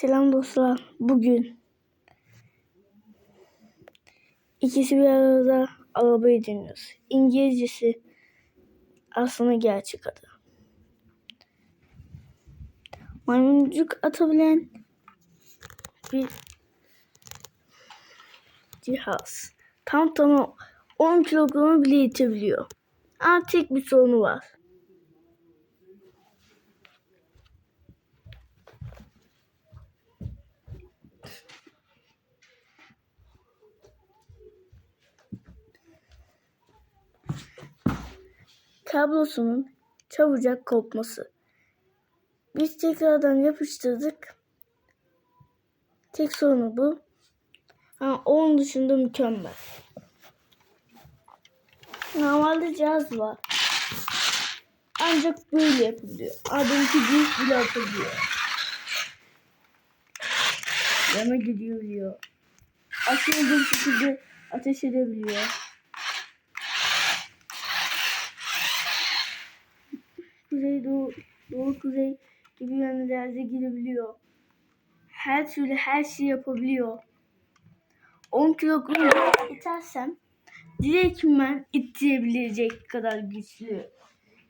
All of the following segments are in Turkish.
Selam dostlar. Bugün ikisi bir arada arabayı deniyoruz. İngilizcesi aslında gerçek adı. Maymuncuk atabilen bir cihaz. Tam tamam 10 kilogramı bile itebiliyor. Ama tek bir sorunu var. Kablosunun çabucak kopması. Biz tekrardan yapıştırdık. Tek sorunu bu. Ha, onun dışında mükemmel. Normalde cihaz var. Ancak böyle yapılıyor. Adamki büyük bile atılıyor. Yana gidiyor. Aşırı bir şekilde ateş edebiliyor. Kuzey doğu, doğu kuzey gibi yönlerde gidebiliyor. Her türlü her şeyi yapabiliyor. 10 kilogram itersem direktmen ittirebilecek kadar güçlü.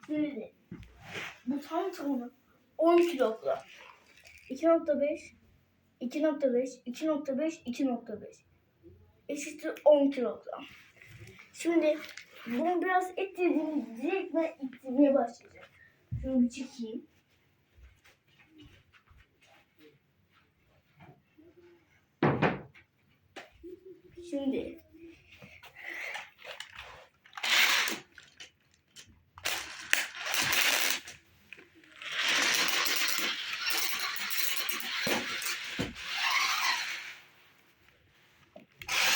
Şimdi bu tam tamına 10 kilogram. 2.5 2.5 2.5 2.5 eşittir 10 kilogram. Şimdi bunu biraz ittirdiğimde direkt ben ittirmeye başlayacak. Şunu bir çekeyim. Şimdi